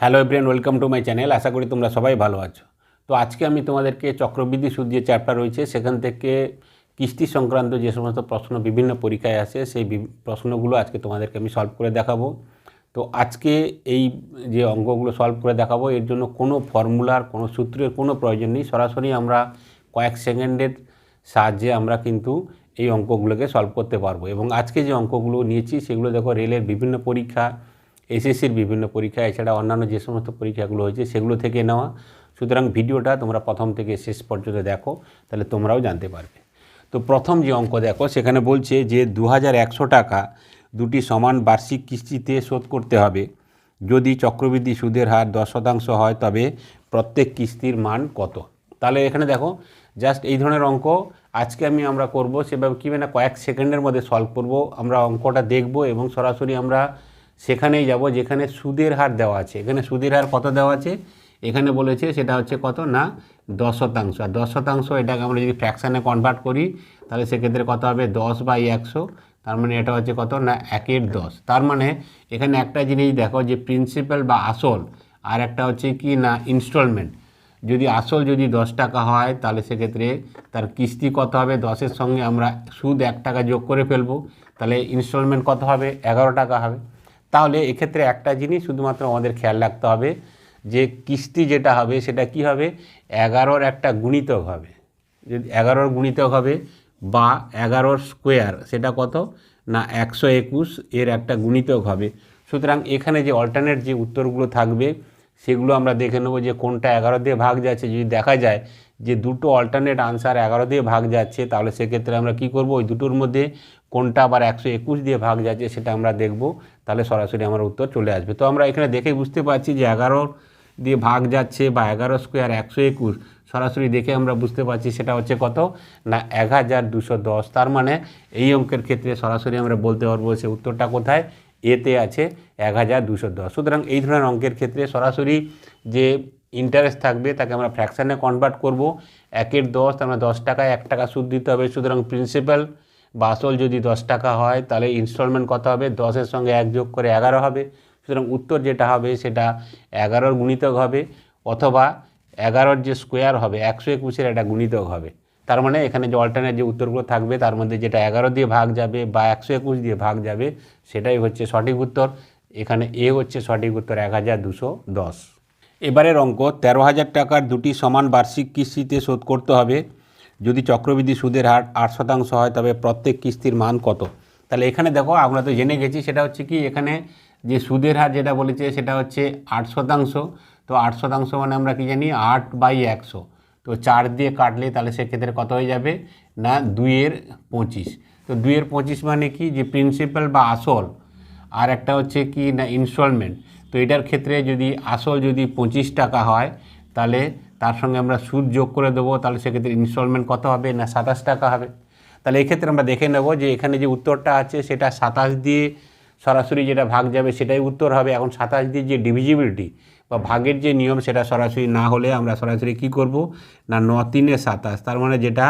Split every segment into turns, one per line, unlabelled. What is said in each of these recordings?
Hello everyone welcome to my channel আশা করি তোমরা সবাই ভালো আছো। তো আজকে আমি তোমাদেরকে চক্রবৃদ্ধি সুদ যে চ্যাপ্টার রয়েছে, সেখান থেকে কিস্তি সংক্রান্ত যে সমস্ত প্রশ্ন বিভিন্ন পরীক্ষায় আসে, সেই প্রশ্নগুলো আজকে তোমাদেরকে আমি সলভ করে দেখাবো। তো আজকে এই যে অঙ্কগুলো সলভ করে দেখাবো, এর জন্য কোনো ফর্মুলার কোনো সূত্রের কোনো প্রয়োজন নেই। সরাসরি আমরা কয়েক সেকেন্ডের সাহায্যে আমরা কিন্তু এই অঙ্কগুলোকে সলভ করতে পারব। এবং আজকে যে অঙ্কগুলো নিয়েছি, সেগুলো দেখো রেলের বিভিন্ন পরীক্ষা এসএসসির বিভিন্ন পরীক্ষা, এছাড়া অন্যান্য যে সমস্ত পরীক্ষাগুলো হয়েছে সেগুলো থেকে নেওয়া। সুতরাং ভিডিওটা তোমরা প্রথম থেকে শেষ পর্যন্ত দেখো, তাহলে তোমরাও জানতে পারবে। তো প্রথম যে অঙ্ক দেখো, সেখানে বলছে যে দু হাজার একশো টাকা দুটি সমান বার্ষিক কিস্তিতে শোধ করতে হবে। যদি চক্রবৃদ্ধি সুদের হার দশ শতাংশ হয়, তবে প্রত্যেক কিস্তির মান কত? তাহলে এখানে দেখো, জাস্ট এই ধরনের অঙ্ক আজকে আমি আমরা করব, সেভাবে কী না, কয়েক সেকেন্ডের মধ্যে সলভ করব। আমরা অঙ্কটা দেখব এবং সরাসরি আমরা সেখানেই যাব, যেখানে সুদের হার দেওয়া আছে। এখানে সুদের হার কত দেওয়া আছে? এখানে বলেছে সেটা হচ্ছে কত? না, দশ শতাংশ। আর দশ শতাংশ এটাকে আমরা যদি ফ্র্যাকশানে কনভার্ট করি, তাহলে সেক্ষেত্রে কত হবে? দশ বাই একশো। তার মানে এটা হচ্ছে কত? না, একের দশ। তার মানে এখানে একটা জিনিস দেখো যে প্রিন্সিপাল বা আসল, আর একটা হচ্ছে কি? না ইনস্টলমেন্ট যদি আসল যদি দশ টাকা হয়, তাহলে সেক্ষেত্রে তার কিস্তি কত হবে? দশের সঙ্গে আমরা সুদ এক টাকা যোগ করে ফেলব। তাহলে ইনস্টলমেন্ট কত হবে? এগারো টাকা হবে। তাহলে এক্ষেত্রে একটা জিনিস শুধুমাত্র আমাদের খেয়াল রাখতে হবে যে কিস্তি যেটা হবে সেটা কি হবে? এগারোর একটা গুণিতক হবে। যদি এগারোর গুণিতক হবে বা এগারোর স্কোয়ার, সেটা কত? না, একশো একুশ এর একটা গুণিতক হবে। সুতরাং এখানে যে অল্টারনেট যে উত্তরগুলো থাকবে, সেগুলো আমরা দেখে নেব যে কোনটা এগারো দিয়ে ভাগ যাচ্ছে। যদি দেখা যায় যে দুটো অল্টারনেট আনসার এগারো দিয়ে ভাগ যাচ্ছে, তাহলে সেক্ষেত্রে আমরা কি করব? ওই দুটোর মধ্যে কোনটা আবার একশো একুশ দিয়ে ভাগ যাচ্ছে সেটা আমরা দেখব। তাহলে সরাসরি আমার উত্তর চলে আসবে। তো আমরা এখানে দেখে বুঝতে পারছি যে এগারো দিয়ে ভাগ যাচ্ছে বা এগারো স্কোয়ার একশো একুশ। সরাসরি দেখে আমরা বুঝতে পারছি সেটা হচ্ছে কত? না, এক হাজার দুশো দশ। তার মানে এই অঙ্কের ক্ষেত্রে সরাসরি আমরা বলতে পারব সে উত্তরটা কোথায়? এতে আছে এক হাজার দুশো দশ। সুতরাং এই ধরনের অঙ্কের ক্ষেত্রে সরাসরি যে ইন্টারেস্ট থাকবে তাকে আমরা ফ্র্যাকশানে কনভার্ট করব। একের দশ, তার মানে দশ টাকায় এক টাকা সুদ দিতে হবে। সুতরাং প্রিন্সিপাল বা আসল যদি দশ টাকা হয়, তাহলে ইনস্টলমেন্ট কত হবে? দশের সঙ্গে এক যোগ করে এগারো হবে। সুতরাং উত্তর যেটা হবে, সেটা এগারোর গুণিতক হবে, অথবা এগারোর যে স্কোয়ার হবে, একশো একুশের একটা গুণিতক হবে। তার মানে এখানে যে অল্টারনেট যে উত্তরগুলো থাকবে, তার মধ্যে যেটা এগারো দিয়ে ভাগ যাবে বা একশো একুশ দিয়ে ভাগ যাবে, সেটাই হচ্ছে সঠিক উত্তর। এখানে এ হচ্ছে সঠিক উত্তর, এক হাজার দুশো দশ। এবারের অঙ্ক, তেরো হাজার টাকার দুটি সমান বার্ষিক কিস্তিতে শোধ করতে হবে। যদি চক্রবৃদ্ধি সুদের হার আট শতাংশ হয়, তবে প্রত্যেক কিস্তির মান কত? তাহলে এখানে দেখো, আমরা তো জেনে গেছি, সেটা হচ্ছে কি, এখানে যে সুদের হার যেটা বলেছে, সেটা হচ্ছে আট শতাংশ। তো আট শতাংশ মানে আমরা কি জানি, আট বাই একশো। তো চার দিয়ে কাটলে তাহলে সেক্ষেত্রে কত হয়ে যাবে? না, দুইয়ের পঁচিশ। তো দুইয়ের পঁচিশ মানে কি, যে প্রিন্সিপাল বা আসল, আর একটা হচ্ছে কি, না ইনস্টলমেন্ট তো এটার ক্ষেত্রে যদি আসল যদি পঁচিশ টাকা হয়, তাহলে তার সঙ্গে আমরা সুদ যোগ করে দেবো, তাহলে সেক্ষেত্রে ইনস্টলমেন্ট কত হবে না সাতাশ টাকা হবে? তাহলে এক্ষেত্রে আমরা দেখে নেব যে এখানে যে উত্তরটা আছে, সেটা সাতাশ দিয়ে সরাসরি যেটা ভাগ যাবে সেটাই উত্তর হবে। এখন সাতাশ দিয়ে যে ডিভিজিবিলিটি বা ভাগের যে নিয়ম, সেটা সরাসরি না হলে আমরা সরাসরি কি করব? না, ন তিনে সাতাশ, তার মানে যেটা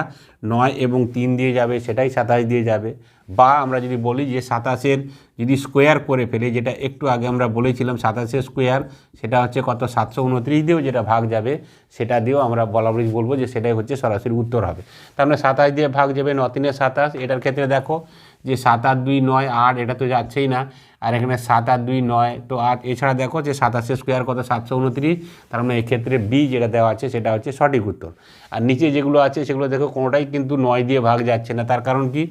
নয় এবং তিন দিয়ে যাবে, সেটাই সাতাশ দিয়ে যাবে। বা আমরা যদি বলি যে সাতাশের যদি স্কোয়ার করে ফেলি, যেটা একটু আগে আমরা বলেছিলাম সাতাশের স্কোয়ার সেটা হচ্ছে কত? সাতশো উনত্রিশ দিয়েও যেটা ভাগ যাবে, সেটা দিয়েও আমরা বলাবলি বলব যে সেটাই হচ্ছে সরাসরি উত্তর হবে। তার মানে সাতাশ দিয়ে ভাগ যাবে ন তিনে সাতাশ। এটার ক্ষেত্রে দেখো যে সাত আট দুই নয় আট, এটা তো যাচ্ছেই না। আর এখানে সাত আট দুই নয় তো আট, এছাড়া দেখো যে সাতাশের স্কোয়ার কত? সাতশো উনত্রিশ। তার মানে এক্ষেত্রে বি যেটা দেওয়া আছে, সেটা হচ্ছে সঠিক উত্তর। আর নিচে যেগুলো আছে, সেগুলো দেখো কোনোটাই কিন্তু নয় দিয়ে ভাগ যাচ্ছে না। তার কারণ কি?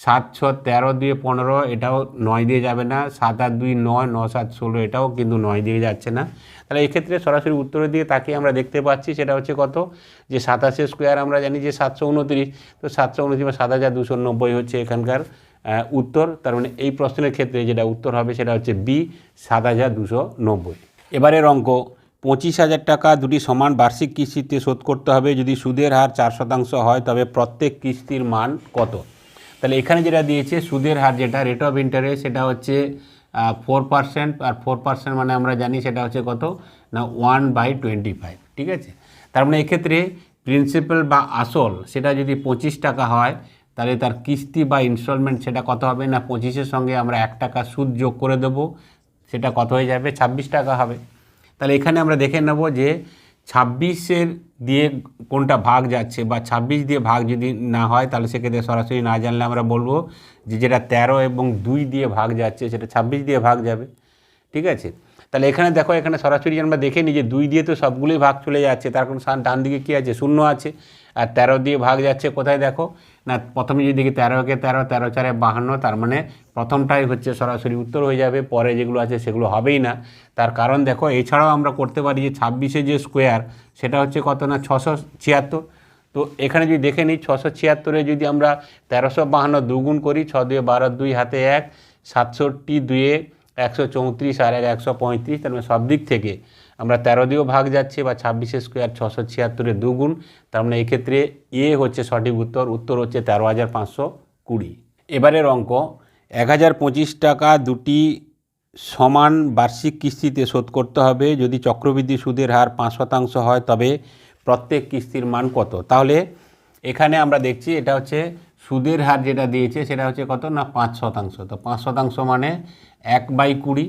সাত, ছ, তেরো দিয়ে পনেরো, এটাও নয় দিয়ে যাবে না। সাত আট দুই নয়, ন সাত ষোলো, এটাও কিন্তু নয় দিয়ে যাচ্ছে না। তাহলে এক্ষেত্রে সরাসরি উত্তরের দিকে তাকে আমরা দেখতে পাচ্ছি, সেটা হচ্ছে কত? যে সাতাশে স্কোয়ার আমরা জানি যে সাতশো উনত্রিশ। তো সাতশো উনত্রিশ বা সাত হাজার দুশো নব্বই হচ্ছে এখানকার উত্তর। তার মানে এই প্রশ্নের ক্ষেত্রে যেটা উত্তর হবে সেটা হচ্ছে বি, সাত হাজার দুশো নব্বই। এবারের অঙ্ক, পঁচিশ হাজার টাকা দুটি সমান বার্ষিক কিস্তিতে শোধ করতে হবে। যদি সুদের হার চার শতাংশ হয়, তবে প্রত্যেক কিস্তির মান কত? তাহলে এখানে যেটা দিয়েছে, সুদের হার যেটা রেট অফ ইন্টারেস্ট সেটা হচ্ছে ফোর পার্সেন্ট আর ফোর পার্সেন্ট মানে আমরা জানি সেটা হচ্ছে কত? না ওয়ান বাই টোয়েন্টি ফাইভ ঠিক আছে? তার মানে এক্ষেত্রে প্রিন্সিপাল বা আসল সেটা যদি পঁচিশ টাকা হয়, তাহলে তার কিস্তি বা ইনস্টলমেন্ট সেটা কত হবে? না, পঁচিশের সঙ্গে আমরা এক টাকা সুদ যোগ করে দেবো, সেটা কত হয়ে যাবে? ছাব্বিশ টাকা হবে। তাহলে এখানে আমরা দেখে নেব যে ছাব্বিশের দিয়ে কোনটা ভাগ যাচ্ছে বা ছাব্বিশ দিয়ে ভাগ যদি না হয়, তাহলে সেক্ষেত্রে সরাসরি না জানলে আমরা বলব যে যেটা তেরো এবং দুই দিয়ে ভাগ যাচ্ছে, সেটা ছাব্বিশ দিয়ে ভাগ যাবে। ঠিক আছে? তাহলে এখানে দেখো, এখানে সরাসরি আমরা দেখে নিই যে দুই দিয়ে তো সবগুলোই ভাগ চলে যাচ্ছে। তার কারণ ডান দিকে কী আছে? শূন্য আছে। আর তেরো দিয়ে ভাগ যাচ্ছে কোথায় দেখো? না, প্রথমে যদি দেখি তেরোকে তেরো তেরো চারে বাহান্ন, তার মানে প্রথমটাই হচ্ছে সরাসরি উত্তর হয়ে যাবে। পরে যেগুলো আছে সেগুলো হবেই না। তার কারণ দেখো, এছাড়াও আমরা করতে পারি যে ছাব্বিশে যে স্কোয়ার সেটা হচ্ছে কত না? ছশো ছিয়াত্তর। তো এখানে যদি দেখে নিই, ছশো ছিয়াত্তরে যদি আমরা তেরোশো বাহান্ন দুগুণ করি, ছ দুয়ে বারো দুই হাতে এক, সাতষট্টি দুয়ে একশো চৌত্রিশ আর এক একশো পঁয়ত্রিশ, তার মানে সব দিক থেকে আমরা তেরো দিয়েও ভাগ যাচ্ছে বা ছাব্বিশে স্কোয়ার ছশো ছিয়াত্তরে দুগুণ, তার মানে এক্ষেত্রে এ হচ্ছে সঠিক উত্তর উত্তর হচ্ছে তেরো হাজার পাঁচশো কুড়ি। এবারের অঙ্ক, এক হাজার পঁচিশ টাকা দুটি সমান বার্ষিক কিস্তিতে শোধ করতে হবে, যদি চক্রবৃদ্ধি সুদের হার পাঁচ শতাংশ হয় তবে প্রত্যেক কিস্তির মান কত? তাহলে এখানে আমরা দেখছি এটা হচ্ছে সুদের হার যেটা দিয়েছে সেটা হচ্ছে কত না পাঁচ শতাংশ। তো পাঁচ শতাংশ মানে এক বাই কুড়ি।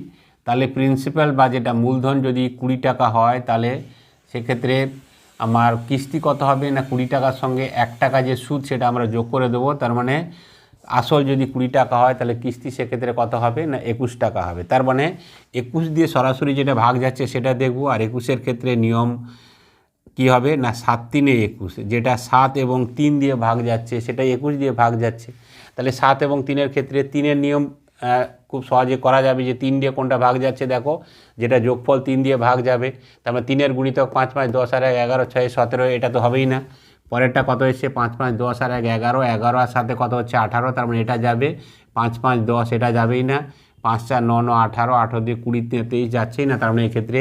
তাহলে প্রিন্সিপাল বা যেটা মূলধন যদি কুড়ি টাকা হয়, তাহলে সেক্ষেত্রে আমার কিস্তি কত হবে না কুড়ি টাকার সঙ্গে এক টাকা যে সুদ সেটা আমরা যোগ করে দেবো। তার মানে আসল যদি কুড়ি টাকা হয়, তাহলে কিস্তি সেক্ষেত্রে কত হবে না একুশ টাকা হবে। তার মানে একুশ দিয়ে সরাসরি যেটা ভাগ যাচ্ছে সেটা দেখব, আর একুশের ক্ষেত্রে নিয়ম কি হবে? না, সাত তিনে একুশ। যেটা সাত এবং তিন দিয়ে ভাগ যাচ্ছে সেটা একুশ দিয়ে ভাগ যাচ্ছে। তাহলে সাত এবং তিনের ক্ষেত্রে তিনের নিয়ম খুব সহজে করা যাবে যে তিন দিয়ে কোনটা ভাগ যাচ্ছে দেখো, যেটা যোগফল তিন দিয়ে ভাগ যাবে। তারপরে তিনের গুণিতক পাঁচ পাঁচ দশ আর এক এগারো, ছয় সতেরো, এটা তো হবেই না। পরেরটা কত এসছে? পাঁচ পাঁচ দশ আর এক এগারো এগারো আর সাথে কত হচ্ছে? আঠারো, তার মানে এটা যাবে। পাঁচ পাঁচ দশ, এটা যাবেই না। পাঁচ চার, ন ন, আঠারো আঠারো দিয়ে কুড়ি, তেইশ যাচ্ছেই না, তার মানে এক্ষেত্রে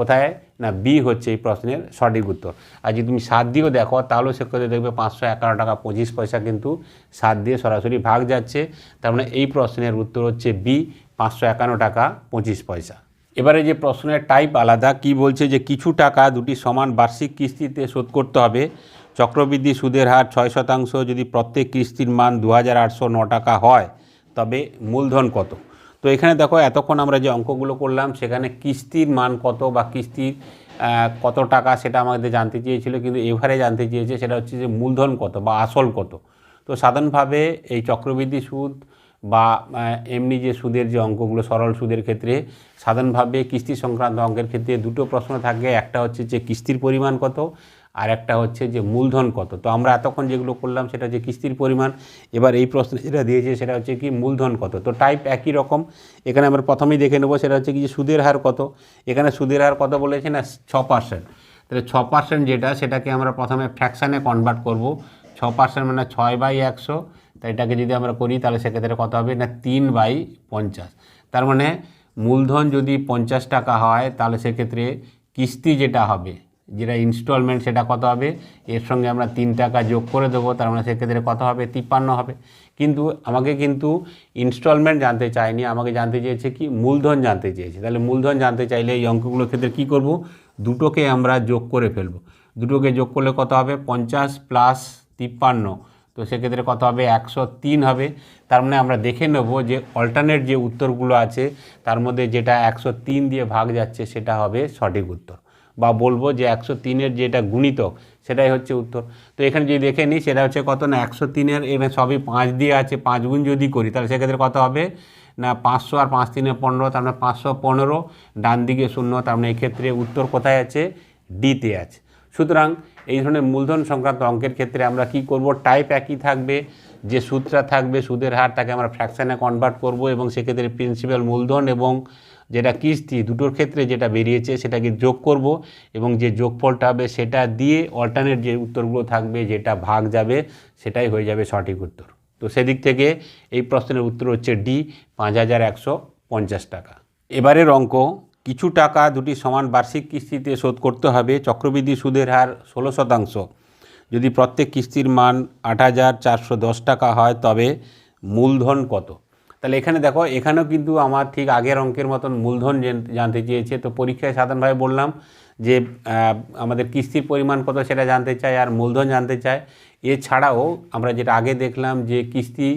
কোথায়? না বি হচ্ছে এই প্রশ্নের সঠিক উত্তর। আর যদি তুমি সাত দিয়েও দেখো, তাহলেও সেক্ষেত্রে দেখবে পাঁচশো একান্ন টাকা, পঁচিশ পয়সা কিন্তু সাত দিয়ে সরাসরি ভাগ যাচ্ছে। তার মানে এই প্রশ্নের উত্তর হচ্ছে বি পাঁচশো একান্ন টাকা, পঁচিশ পয়সা। এবারে যে প্রশ্নের টাইপ আলাদা, কি বলছে যে কিছু টাকা দুটি সমান বার্ষিক কিস্তিতে শোধ করতে হবে? চক্রবৃদ্ধি সুদের হার ছয় শতাংশ, যদি প্রত্যেক কিস্তির মান দু টাকা হয়, তবে মূলধন কত? তো এখানে দেখো এতক্ষণ আমরা যে অঙ্কগুলো করলাম, সেখানে কিস্তির মান কত বা কিস্তির কত টাকা সেটা আমাদের জানতে চেয়েছিল, কিন্তু এভারে জানতে চেয়েছে সেটা হচ্ছে যে মূলধন কত বা আসল কত। তো সাধারণভাবে এই চক্রবৃদ্ধি সুদ বা এমনি যে সুদের যে অঙ্কগুলো, সরল সুদের ক্ষেত্রে সাধারণভাবে কিস্তি সংক্রান্ত অঙ্কের ক্ষেত্রে দুটো প্রশ্ন থাকে। একটা হচ্ছে যে কিস্তির পরিমাণ কত আর একটা হচ্ছে যে মূলধন কত? তো আমরা এতক্ষণ যেগুলো করলাম সেটা হচ্ছে কিস্তির পরিমাণ, এবার এই প্রশ্ন যেটা দিয়েছে সেটা হচ্ছে কি মূলধন কত? তো টাইপ একই রকম, এখানে আমরা প্রথমেই দেখে নেব সেটা হচ্ছে কি যে সুদের হার কত? এখানে সুদের হার কত বলেছে না? ছ পার্সেন্ট তাহলে ছ পার্সেন্ট যেটা, সেটাকে আমরা প্রথমে ফ্র্যাকশানে কনভার্ট করব। ছ পার্সেন্ট মানে ছয় বাই একশো, তো এটাকে যদি আমরা করি তাহলে সেক্ষেত্রে কত হবে? না, তিন বাই পঞ্চাশ। তার মানে মূলধন যদি পঞ্চাশ টাকা হয়, তাহলে সেক্ষেত্রে কিস্তি যেটা হবে যেটা ইনস্টলমেন্ট সেটা কত হবে? এর সঙ্গে আমরা তিন টাকা যোগ করে দেবো, তার মানে সেক্ষেত্রে কত হবে? তিপ্পান্ন হবে। কিন্তু আমাকে কিন্তু ইনস্টলমেন্ট জানতে চাইনি আমাকে জানতে চেয়েছে কি? মূলধন জানতে চেয়েছে। তাহলে মূলধন জানতে চাইলে এই অঙ্কগুলোর ক্ষেত্রে কী করব? দুটোকে আমরা যোগ করে ফেলব। দুটোকে যোগ করলে কত হবে? পঞ্চাশ প্লাস তিপ্পান্ন। তো সেক্ষেত্রে কত হবে? একশো তিন হবে। তার মানে আমরা দেখে নেব যে অল্টারনেট যে উত্তরগুলো আছে, তার মধ্যে যেটা একশো তিন দিয়ে ভাগ যাচ্ছে, সেটা হবে সঠিক উত্তর। বা বলব যে একশো তিনের যেটা গুণিতক, সেটাই হচ্ছে উত্তর। তো এখানে যদি দেখে নিই, সেটা হচ্ছে কত না? একশো তিনের এখানে সবই পাঁচ দিয়ে আছে, পাঁচ গুণ যদি করি, তাহলে সেক্ষেত্রে কত হবে? না, পাঁচশো আর পাঁচ তিনে পনেরো, তার মানে পাঁচশো পনেরো, ডান দিকে শূন্য, তার মানে এক্ষেত্রে উত্তর কোথায় আছে? ডিতে আছে। সুতরাং এই ধরনের মূলধন সংক্রান্ত অঙ্কের ক্ষেত্রে আমরা কি করব? টাইপ একই থাকবে, যে সুদটা থাকবে, সুদের হার, তাকে আমরা ফ্র্যাকশানে কনভার্ট করব এবং সেক্ষেত্রে প্রিন্সিপাল মূলধন এবং যেটা কিস্তি দুটোর ক্ষেত্রে যেটা বেরিয়েছে সেটাকে যোগ করব এবং যে যোগফলটা হবে সেটা দিয়ে অল্টারনেট যে উত্তরগুলো থাকবে, যেটা ভাগ যাবে, সেটাই হয়ে যাবে সঠিক উত্তর। তো সেদিক থেকে এই প্রশ্নের উত্তর হচ্ছে ডি পাঁচ হাজার একশো পঞ্চাশ টাকা। এবারের অঙ্ক, কিছু টাকা দুটি সমান বার্ষিক কিস্তিতে শোধ করতে হবে, চক্রবৃদ্ধি সুদের হার ষোলো শতাংশ। যদি প্রত্যেক কিস্তির মান আট হাজার চারশো দশ টাকা হয়, তবে মূলধন কত? তাহলে এখানে দেখো, এখানেও কিন্তু আমার ঠিক আগের অঙ্কের মতন মূলধন জেন- জানতে চেয়েছে। তো পরীক্ষায় সাধারণভাবে বললাম যে আমাদের কিস্তির পরিমাণ কত সেটা জানতে চায় আর মূলধন জানতে চায়। এছাড়াও আমরা যেটা আগে দেখলাম যে, কিস্তি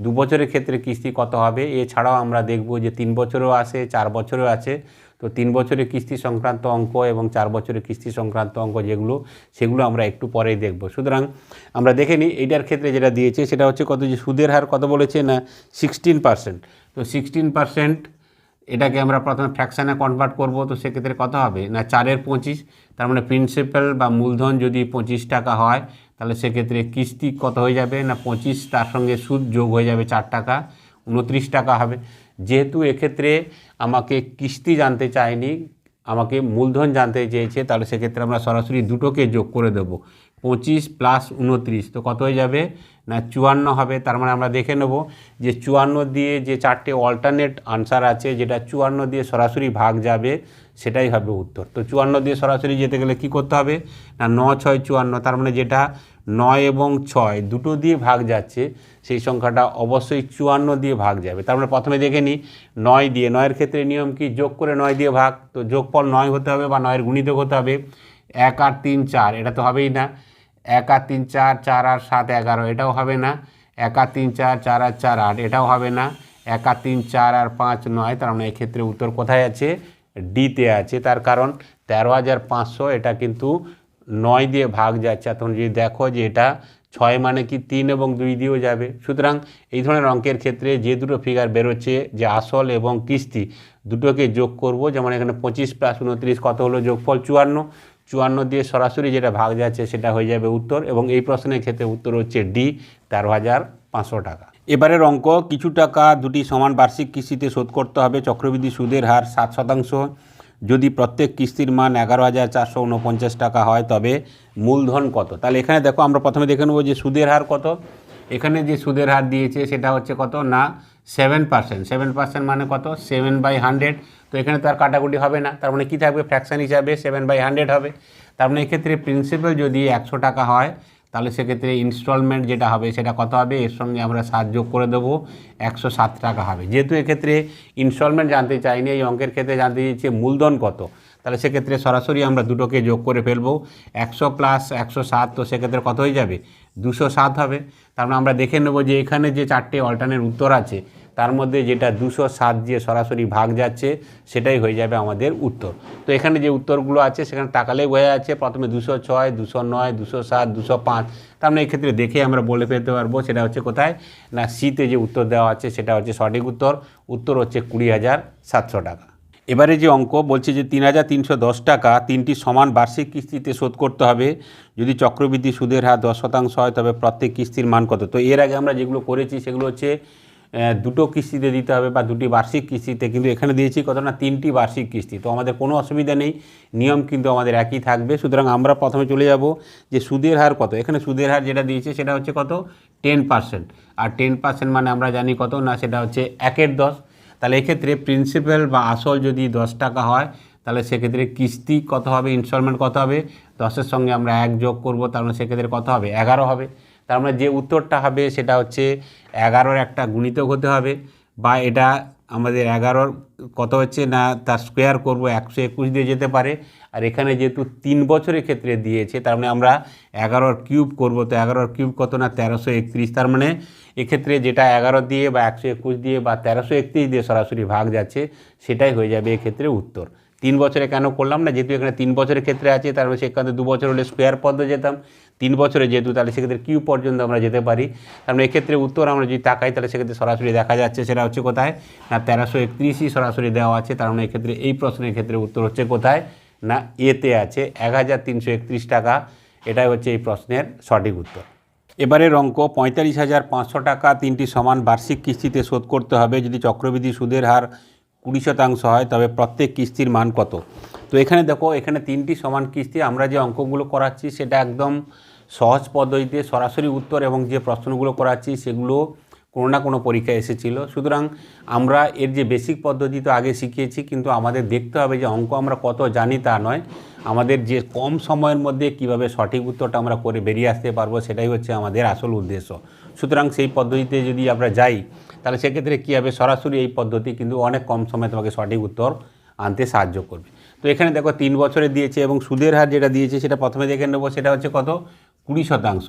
দু বছরের ক্ষেত্রে কিস্তি কত হবে, এছাড়াও আমরা দেখব যে, তিন বছরও আছে চার বছরও আছে। তো তিন বছরের কিস্তি সংক্রান্ত অঙ্ক এবং চার বছরের কিস্তি সংক্রান্ত অঙ্ক যেগুলো, সেগুলো আমরা একটু পরেই দেখব। সুতরাং আমরা দেখে নিই, এইটার ক্ষেত্রে যেটা দিয়েছে সেটা হচ্ছে কত যে সুদের হার কত বলেছে না সিক্সটিন পার্সেন্ট তো সিক্সটিন পার্সেন্ট এটাকে আমরা প্রথমে ফ্র্যাকশানে কনভার্ট করব, তো সেক্ষেত্রে কত হবে? না, চারের পঁচিশ, তার মানে প্রিন্সিপাল বা মূলধন যদি পঁচিশ টাকা হয়, তাহলে সেক্ষেত্রে কিস্তি কত হয়ে যাবে? না, পঁচিশ, তার সঙ্গে সুদ যোগ হয়ে যাবে চার টাকা। উনত্রিশ টাকা হবে। যেহেতু এক্ষেত্রে আমাকে কিস্তি জানতে চায়নি, আমাকে মূলধন জানতে চেয়েছে, তাহলে সেক্ষেত্রে আমরা সরাসরি দুটোকে যোগ করে দেবো। পঁচিশ প্লাস উনত্রিশ, তো কত হয়ে যাবে? না, চুয়ান্ন হবে। তার মানে আমরা দেখে নেব যে চুয়ান্ন দিয়ে যে চারটে অল্টারনেট আনসার আছে, যেটা চুয়ান্ন দিয়ে সরাসরি ভাগ যাবে, সেটাই হবে উত্তর। তো চুয়ান্ন দিয়ে সরাসরি যেতে গেলে কি করতে হবে? না ন ছয়, চুয়ান্ন, তার মানে যেটা নয় এবং ছয়, দুটো দিয়ে ভাগ যাচ্ছে সেই সংখ্যাটা অবশ্যই চুয়ান্ন দিয়ে ভাগ যাবে। তার মানে প্রথমে দেখে নিই নয় দিয়ে। নয়ের ক্ষেত্রে নিয়ম কি? যোগ করে নয় দিয়ে ভাগ। তো যোগফল নয় হতে হবে বা নয়ের গুণিতক হতে হবে এক আর তিন চার। এটা তো হবেই না। এক আর তিন চার চার আর সাত এগারো। এটাও হবে না। এক আর তিন চার চার আর চার আট। এটাও হবে না। এক আর তিন, চার আর পাঁচ নয়। তার মানে এক্ষেত্রে উত্তর কোথায় আছে? ডিতে আছে। তার কারণ তেরো হাজার পাঁচশো এটা কিন্তু নয় দিয়ে ভাগ যাচ্ছে। তখন যদি দেখো যে এটা ছয় মানে কি তিন এবং দুই দিয়েও যাবে। সুতরাং এই ধরনের অঙ্কের ক্ষেত্রে যে দুটো ফিগার বেরোচ্ছে, যে আসল এবং কিস্তি, দুটোকে যোগ করব। যেমন এখানে পঁচিশ প্লাস উনত্রিশ কত হলো? যোগফল চুয়ান্ন। চুয়ান্ন দিয়ে সরাসরি যেটা ভাগ যাচ্ছে সেটা হয়ে যাবে উত্তর এবং এই প্রশ্নের ক্ষেত্রে উত্তর হচ্ছে ডি তেরো হাজার পাঁচশো টাকা। এবারের অঙ্ক, কিছু টাকা দুটি সমান বার্ষিক কিস্তিতে শোধ করতে হবে। চক্রবৃদ্ধি সুদের হার সাত শতাংশ। যদি প্রত্যেক কিস্তির মান এগারো হাজার চারশো উনপঞ্চাশ টাকা হয়, তবে মূলধন কত? তাহলে এখানে দেখো, আমরা প্রথমে দেখে নেব যে সুদের হার কত। এখানে যে সুদের হার দিয়েছে, সেটা হচ্ছে কত? না সেভেন পার্সেন্ট সেভেন পার্সেন্ট মানে কত? সেভেন বাই হান্ড্রেড তো এখানে তো আর কাটাকুটি হবে না। তার মানে কী থাকবে? ফ্র্যাকশন হিসাবে সেভেন বাই হান্ড্রেড হবে। তার মানে এক্ষেত্রে প্রিন্সিপাল যদি একশো টাকা হয় তাহলে সেক্ষেত্রে ইনস্টলমেন্ট যেটা হবে, সেটা কত হবে? এর সঙ্গে আমরা সাত যোগ করে দেবো, একশো সাত টাকা হবে। যেহেতু এক্ষেত্রে ইনস্টলমেন্ট জানতে চাইনি, এই অঙ্কের ক্ষেত্রে জানতে চাইছি মূলধন কত। তাহলে সেক্ষেত্রে সরাসরি আমরা দুটোকে যোগ করে ফেলব, একশো প্লাস একশো সাত, তো সেক্ষেত্রে কত হয়ে যাবে? দুশো সাত হবে। তার মানে আমরা দেখে নেব যে এখানে যে চারটে অল্টারনেট উত্তর আছে তার মধ্যে যেটা দুশো সাত দিয়ে সরাসরি ভাগ যাচ্ছে, সেটাই হয়ে যাবে আমাদের উত্তর। তো এখানে যে উত্তরগুলো আছে, সেখানে তাকালেই বোঝা যাচ্ছে, প্রথমে দুশো ছয়, দুশো নয়, দুশো সাত, দুশো পাঁচ। তার মানে এক্ষেত্রে দেখে আমরা বলে ফেলতে পারব সেটা হচ্ছে কোথায়? না, সিতে যে উত্তর দেওয়া আছে, সেটা হচ্ছে সঠিক উত্তর। উত্তর হচ্ছে কুড়ি হাজার সাতশো টাকা। এবারে যে অঙ্ক বলছে যে তিন হাজার তিনশো দশ টাকা, তিনটি সমান বার্ষিক কিস্তিতে শোধ করতে হবে। যদি চক্রবৃদ্ধি সুদের হার দশ শতাংশ হয়, তবে প্রত্যেক কিস্তির মান কত? তো এর আগে আমরা যেগুলো করেছি, সেগুলো হচ্ছে দুটো কিস্তিতে দিতে হবে বা দুটি বার্ষিক কিস্তিতে, কিন্তু এখানে দিয়েছি কত না, তিনটি বার্ষিক কিস্তি। তো আমাদের কোনো অসুবিধা নেই, নিয়ম কিন্তু আমাদের একই থাকবে। সুতরাং আমরা প্রথমে চলে যাব যে সুদের হার কত। এখানে সুদের হার যেটা দিয়েছে সেটা হচ্ছে কত? Ten percent. আর টেন পার্সেন্ট মানে আমরা জানি কত না, সেটা হচ্ছে একের দশ। তাহলে এক্ষেত্রে প্রিন্সিপাল বা আসল যদি দশ টাকা হয়, তাহলে সেক্ষেত্রে কিস্তি কত হবে, ইনস্টলমেন্ট কত হবে? দশের সঙ্গে আমরা এক যোগ করব মানে সেক্ষেত্রে কত হবে? এগারো হবে। তার মানে যে উত্তরটা হবে সেটা হচ্ছে এগারোর একটা গুণিতক হতে হবে বা এটা আমাদের এগারোর কত হচ্ছে না তার স্কোয়ার করব একশো একুশ দিয়ে যেতে পারে। আর এখানে যেহেতু তিন বছরের ক্ষেত্রে দিয়েছে, তার মানে আমরা এগারোর কিউব করব, তো এগারোর কিউব কত না তেরোশো একত্রিশ। তার মানে এক্ষেত্রে যেটা এগারো দিয়ে বা একশো একুশ দিয়ে বা তেরোশো একত্রিশ দিয়ে সরাসরি ভাগ যাচ্ছে, সেটাই হয়ে যাবে এক্ষেত্রে উত্তর। তিন বছরে কেন করলাম না? যেহেতু এখানে তিন বছরের ক্ষেত্রে আছে, তার মানে সেখানে দু বছর হলে স্কোয়ার পদ্মে যেতাম। তিন বছরে যেহেতু, তাহলে সেক্ষেত্রে কিউ পর্যন্ত আমরা যেতে পারি। মানে এক্ষেত্রে উত্তর আমরা যদি তাকাই, তাহলে সেক্ষেত্রে সরাসরি দেখা যাচ্ছে সেটা হচ্ছে কোথায়? না, তেরোশো একত্রিশই সরাসরি দেওয়া আছে, তার মানে এক্ষেত্রে এই প্রশ্নের ক্ষেত্রে উত্তর হচ্ছে কোথায়? না, এতে আছে। এক হাজার তিনশো একত্রিশ টাকা, এটাই হচ্ছে এই প্রশ্নের সঠিক উত্তর। এবারের অঙ্ক, পঁয়তাল্লিশ হাজার পাঁচশো টাকা, তিনটি সমান বার্ষিক কিস্তিতে শোধ করতে হবে। যদি চক্রবৃদ্ধি সুদের হার কুড়ি শতাংশ হয়, তবে প্রত্যেক কিস্তির মান কত? তো এখানে দেখো, এখানে তিনটি সমান কিস্তি, আমরা যে অঙ্কগুলো করাচ্ছি, সেটা একদম সহজ পদ্ধতিতে সরাসরি উত্তর এবং যে প্রশ্নগুলো করাচ্ছি সেগুলো কোনো না কোনো পরীক্ষায় এসেছিল। সুতরাং আমরা এর যে বেসিক পদ্ধতি তো আগে শিখিয়েছি, কিন্তু আমাদের দেখতে হবে যে অঙ্ক আমরা কত জানি তা নয়। আমাদের যে কম সময়ের মধ্যে কীভাবে সঠিক উত্তরটা আমরা করে বেরিয়ে আসতে পারব সেটাই হচ্ছে আমাদের আসল উদ্দেশ্য। সুতরাং সেই পদ্ধতিতে যদি আমরা যাই, তাহলে সেক্ষেত্রে কী হবে? সরাসরি এই পদ্ধতি কিন্তু অনেক কম সময়ে তোমাকে সঠিক উত্তর আনতে সাহায্য করবে। তো এখানে দেখো তিন বছরে দিয়েছে এবং সুদের হার যেটা দিয়েছে সেটা প্রথমে দেখে নেব, সেটা হচ্ছে কত? কুড়ি শতাংশ।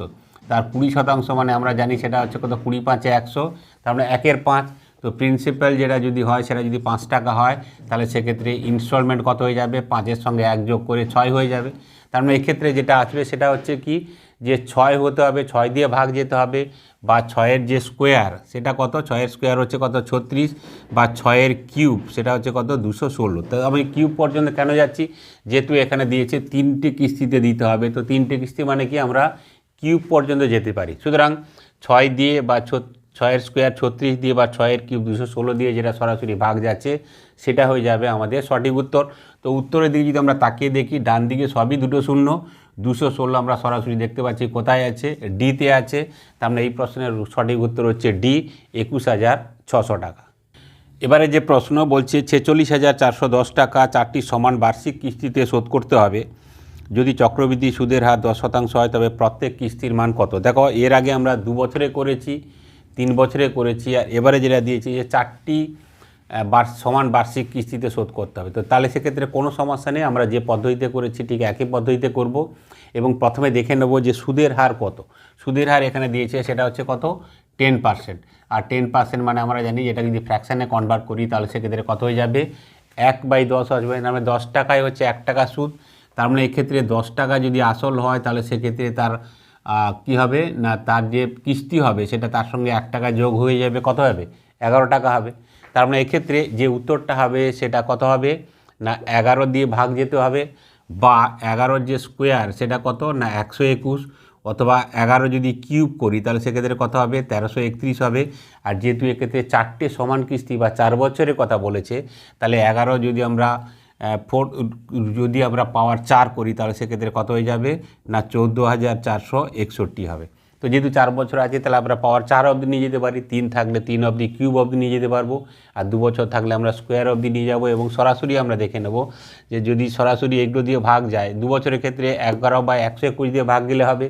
তার কুড়ি শতাংশ মানে আমরা জানি সেটা হচ্ছে কত? কুড়ি পাঁচে একশো। তার মানে একের পাঁচ তো প্রিন্সিপাল যেটা যদি হয়, সেটা যদি পাঁচ টাকা হয়, তাহলে সেক্ষেত্রে ইনস্টলমেন্ট কত হয়ে যাবে? পাঁচের সঙ্গে এক যোগ করে ছয় হয়ে যাবে। তার মানে এক্ষেত্রে যেটা আসবে, সেটা হচ্ছে কি, যে ছয় হতে হবে, ছয় দিয়ে ভাগ যেতে হবে, বা ছয়ের যে স্কোয়ার সেটা কত? ছয়ের স্কোয়ার হচ্ছে কত? ছত্রিশ, বা ছয়ের কিউব সেটা হচ্ছে কত? দুশো ষোলো। তো আমি কিউব পর্যন্ত কেন যাচ্ছি? যেহেতু এখানে দিয়েছে তিনটে কিস্তিতে দিতে হবে, তো তিনটে কিস্তি মানে কি? আমরা কিউব পর্যন্ত যেতে পারি। সুতরাং ছয় দিয়ে বা ছয়ের স্কোয়ার ছত্রিশ দিয়ে বা ছয়ের কিউব দুশো ষোলো দিয়ে যেটা সরাসরি ভাগ যাচ্ছে, সেটা হয়ে যাবে আমাদের সঠিক উত্তর। তো উত্তরের দিকে যদি আমরা তাকিয়ে দেখি, ডান দিকে সবই দুটো শূন্য, দুশো ষোলো আমরা সরাসরি দেখতে পাচ্ছি কোথায় আছে ডিতে আছে। তার মানে এই প্রশ্নের সঠিক উত্তর হচ্ছে ডি, একুশ হাজার ছশো টাকা। এবারে যে প্রশ্ন বলছে, ছেচল্লিশ হাজার চারশো দশ টাকা চারটি সমান বার্ষিক কিস্তিতে শোধ করতে হবে। যদি চক্রবৃদ্ধি সুদের হার দশ শতাংশ হয়, তবে প্রত্যেক কিস্তির মান কত? দেখো, এর আগে আমরা দু বছরে করেছি তিন বছরে করেছি, আর এবারে যেটা দিয়েছি যে চারটি বার্ষ- সমান বার্ষিক কিস্তিতে শোধ করতে হবে। তো তাহলে সেক্ষেত্রে কোনো সমস্যা নেই, আমরা যে পদ্ধতিতে করেছি ঠিক একই পদ্ধতিতে করব। এবং প্রথমে দেখে নেব যে সুদের হার কত। সুদের হার এখানে দিয়েছে সেটা হচ্ছে কত? Ten percent. আর টেন পার্সেন্ট মানে আমরা জানি এটা যদি ফ্র্যাকশানে কনভার্ট করি তাহলে সেক্ষেত্রে কত হয়ে যাবে? এক বাই দশ আসবে মানে দশ টাকায় হচ্ছে এক টাকা সুদ। তার মানে এক্ষেত্রে দশ টাকা যদি আসল হয় তাহলে সেক্ষেত্রে তার কি হবে? না, তার যে কিস্তি হবে, সেটা তার সঙ্গে এক টাকা যোগ হয়ে যাবে, কত হবে? এগারো টাকা হবে। তার মানে এক্ষেত্রে যে উত্তরটা হবে, সেটা কত হবে? না, এগারো দিয়ে ভাগ যেতে হবে, বা এগারোর যে স্কোয়ার সেটা কত? না, একশো একুশ, অথবা এগারো যদি কিউব করি, তাহলে সেক্ষেত্রে কত হবে? তেরোশো একত্রিশ হবে। আর যেহেতু এক্ষেত্রে চারটে সমান কিস্তি বা চার বছরের কথা বলেছে, তাহলে এগারো যদি আমরা ফোর, যদি আমরা পাওয়ার চার করি, তাহলে সেক্ষেত্রে কত হয়ে যাবে? না, চৌদ্দো হাজার চারশো একষট্টি হবে। তো যেহেতু চার বছর আছে, তাহলে আমরা পাওয়ার চার অবধি নিয়ে যেতে পারি, তিন থাকলে তিন অবধি, কিউব অবধি নিয়ে যেতে পারব, আর দু বছর থাকলে আমরা স্কোয়ার অবধি নিয়ে যাব, এবং সরাসরি আমরা দেখে নেব যে যদি সরাসরি এগুলো দিয়ে ভাগ যায়, দু বছরের ক্ষেত্রে এগারো বা একশো একুশ দিয়ে ভাগ গেলে হবে।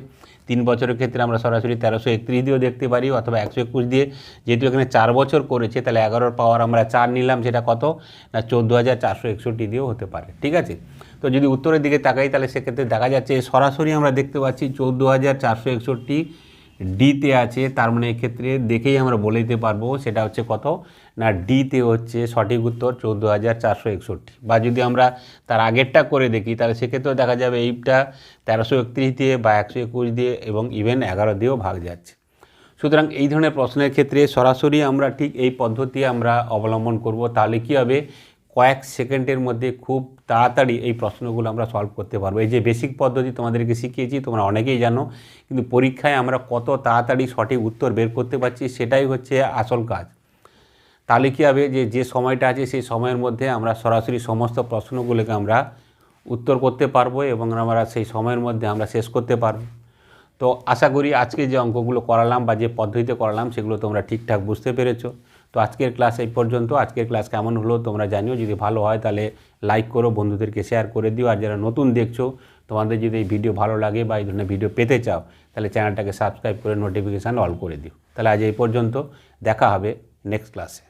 তিন বছরের ক্ষেত্রে আমরা সরাসরি তেরোশো একত্রিশ দিয়েও দেখতে পারি, অথবা একশো একুশ দিয়ে। যেহেতু এখানে চার বছর করেছে, তাহলে এগারোর পাওয়ার আমরা চার নিলাম, সেটা কত? না, চোদ্দ হাজার চারশো একষট্টি দিয়েও হতে পারে, ঠিক আছে? তো যদি উত্তরের দিকে তাকাই, তাহলে সেক্ষেত্রে দেখা যাচ্ছে সরাসরি আমরা দেখতে পাচ্ছি চোদ্দ হাজার চারশো একষট্টি ডিতে আছে, তার মানে এক্ষেত্রে দেখেই আমরা বলে দিতে পারব সেটা হচ্ছে কত? না ডিতে হচ্ছে সঠিক উত্তর চৌদ্দো হাজার চারশো একষট্টি। বা যদি আমরা তার আগেরটা করে দেখি, তাহলে সেক্ষেত্রেও দেখা যাবে এইটা তেরোশো একত্রিশ দিয়ে বা একশো একুশ দিয়ে এবং ইভেন এগারো দিয়েও ভাগ যাচ্ছে। সুতরাং এই ধরনের প্রশ্নের ক্ষেত্রে সরাসরি আমরা ঠিক এই পদ্ধতি আমরা অবলম্বন করব। তাহলে কী হবে? কয়েক সেকেন্ডের মধ্যে খুব তাড়াতাড়ি এই প্রশ্নগুলো আমরা সলভ করতে পারব। এই যে বেসিক পদ্ধতি তোমাদেরকে শিখিয়েছি, তোমরা অনেকেই জানো, কিন্তু পরীক্ষায় আমরা কত তাড়াতাড়ি সঠিক উত্তর বের করতে পারছি সেটাই হচ্ছে আসল কাজ। তাহলে কী হবে যে যে সময়টা আছে সেই সময়ের মধ্যে আমরা সরাসরি সমস্ত প্রশ্নগুলোকে আমরা উত্তর করতে পারব এবং আমরা সেই সময়ের মধ্যে আমরা শেষ করতে পারব। তো আশা করি আজকে যে অঙ্কগুলো করালাম বা যে পদ্ধতিতে করালাম, সেগুলো তোমরা ঠিকঠাক বুঝতে পেরেছ। তো আজকের ক্লাস এই পর্যন্ত। আজকের ক্লাস কেমন হলো তোমরা জানিও। যদি ভালো হয় তাহলে লাইক করো, বন্ধুদেরকে শেয়ার করে দিও। আর যারা নতুন দেখছ, তোমাদের যদি এই ভিডিও ভালো লাগে বা এই ধরনের ভিডিও পেতে চাও, তাহলে চ্যানেলটাকে সাবস্ক্রাইব করে নোটিফিকেশান অল করে দিও। তাহলে আজ এই পর্যন্ত দেখা হবে নেক্সট ক্লাসে